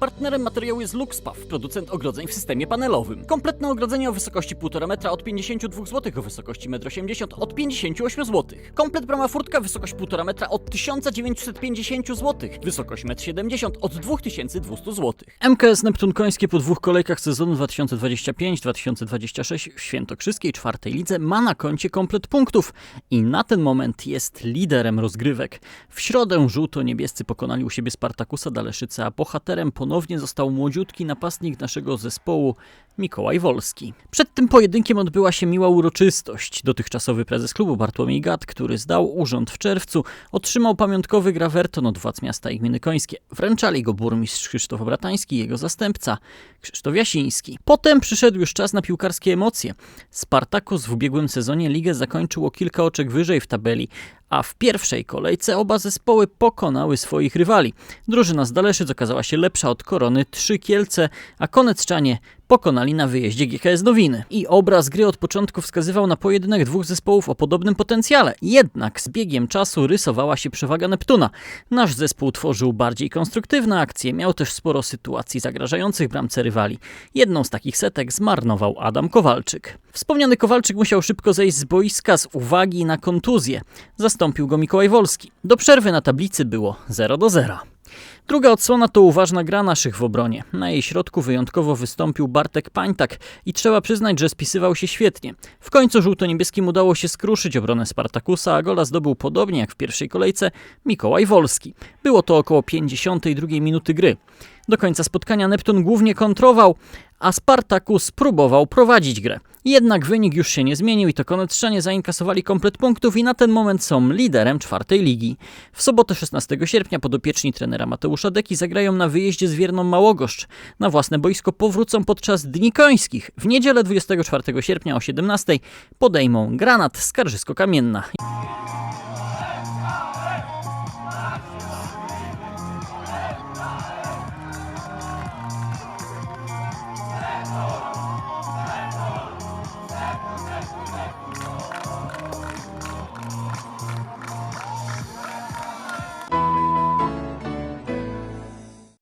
Partnerem materiału jest Luxpaw, producent ogrodzeń w systemie panelowym. Kompletne ogrodzenie o wysokości 1,5 metra od 52 zł, o wysokości 1,80 m od 58 zł. Komplet brama furtka, wysokość 1,5 metra od 1950 zł, wysokość 1,70 m od 2200 zł. MKS Neptun Końskie po dwóch kolejkach sezonu 2025-2026 w Świętokrzyskiej czwartej lidze ma na koncie komplet punktów i na ten moment jest liderem rozgrywek. W środę żółto-niebiescy pokonali u siebie Spartakusa Daleszyce, a bohaterem ponownie został młodziutki napastnik naszego zespołu Mikołaj Wolski. Przed tym pojedynkiem odbyła się miła uroczystość. Dotychczasowy prezes klubu Bartłomiej Gat, który zdał urząd w czerwcu, otrzymał pamiątkowy grawerton od władz miasta i gminy Końskie. Wręczali go burmistrz Krzysztof Bratański i jego zastępca Krzysztof Jasiński. Potem przyszedł już czas na piłkarskie emocje. Spartakus w ubiegłym sezonie ligę zakończył o kilka oczek wyżej w tabeli, a w pierwszej kolejce oba zespoły pokonały swoich rywali. Drużyna z Daleszyc okazała się lepsza od Korony Trzy Kielce, a Konecczanie pokonali na wyjeździe GKS Nowiny. I obraz gry od początku wskazywał na pojedynek dwóch zespołów o podobnym potencjale. Jednak z biegiem czasu rysowała się przewaga Neptuna. Nasz zespół tworzył bardziej konstruktywne akcje, miał też sporo sytuacji zagrażających bramce rywali. Jedną z takich setek zmarnował Adam Kowalczyk. Wspomniany Kowalczyk musiał szybko zejść z boiska z uwagi na kontuzję. Zastąpił go Mikołaj Wolski. Do przerwy na tablicy było 0 do 0. Druga odsłona to uważna gra naszych w obronie. Na jej środku wyjątkowo wystąpił Bartek Pańtak i trzeba przyznać, że spisywał się świetnie. W końcu żółto-niebieskim udało się skruszyć obronę Spartakusa, a gola zdobył podobnie jak w pierwszej kolejce Mikołaj Wolski. Było to około 52 minuty gry. Do końca spotkania Neptun głównie kontrował, a Spartakus próbował prowadzić grę. Jednak wynik już się nie zmienił i to konectrzanie zainkasowali komplet punktów i na ten moment są liderem czwartej ligi. W sobotę 16 sierpnia podopieczni trenera Mateusza Deki zagrają na wyjeździe z Wierną Małogoszcz. Na własne boisko powrócą podczas Dni Końskich. W niedzielę 24 sierpnia o 17 podejmą Granat Skarżysko-Kamienna.